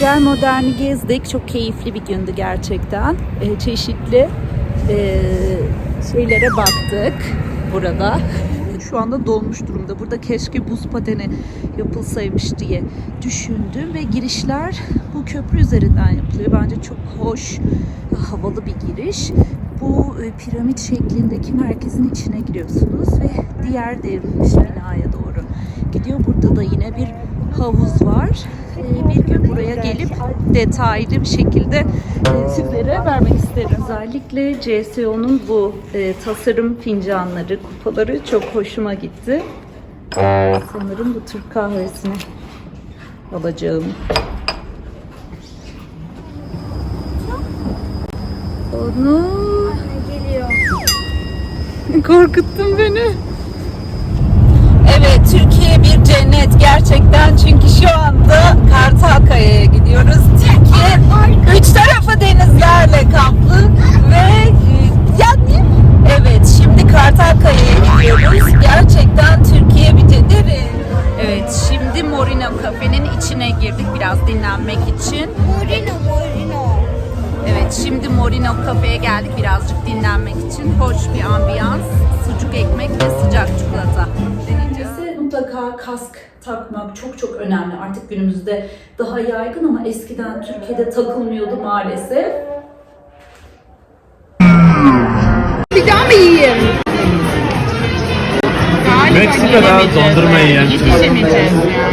Gel Modern'i gezdik. Çok keyifli bir gündü gerçekten. Ee, çeşitli e, şeylere baktık burada. Şu anda dolmuş durumda. Burada keşke buz pateni yapılsaymış diye düşündüm ve girişler bu köprü üzerinden yapılıyor. Bence çok hoş, havalı bir giriş. Bu e, piramit şeklindeki merkezin içine giriyorsunuz ve diğer devrilmiş binaya doğru gidiyor. Burada da yine bir havuz var. Buraya gelip detaylı bir şekilde e, sizlere vermek isterim. Özellikle CSO'nun bu e, tasarım fincanları, kupaları çok hoşuma gitti. Sanırım bu Türk kahvesini alacağım. Onu Geliyor. Korkuttun beni. Evet, Türkiye bir cennet gerçekten çünkü şu anda Kartalkaya'ya gidiyoruz. Türkiye üç tarafı denizlerle kaplı ve e, yani evet şimdi Kartalkaya'ya gidiyoruz. Gerçekten Türkiye bir cennet. Evet, şimdi Morino Cafe'nin içine girdik biraz dinlenmek için. Morino, Morino. Evet şimdi Morino Cafe'ye geldik birazcık dinlenmek için. Hoş bir ambiyans, sucuk ekmek ve sıcak çikolata. Mutlaka kask takmak çok çok önemli. Artık günümüzde daha yaygın ama eskiden Türkiye'de takılmıyordu maalesef. Bir daha mı yiyeyim? Meksika'da dondurma yiyen Türk.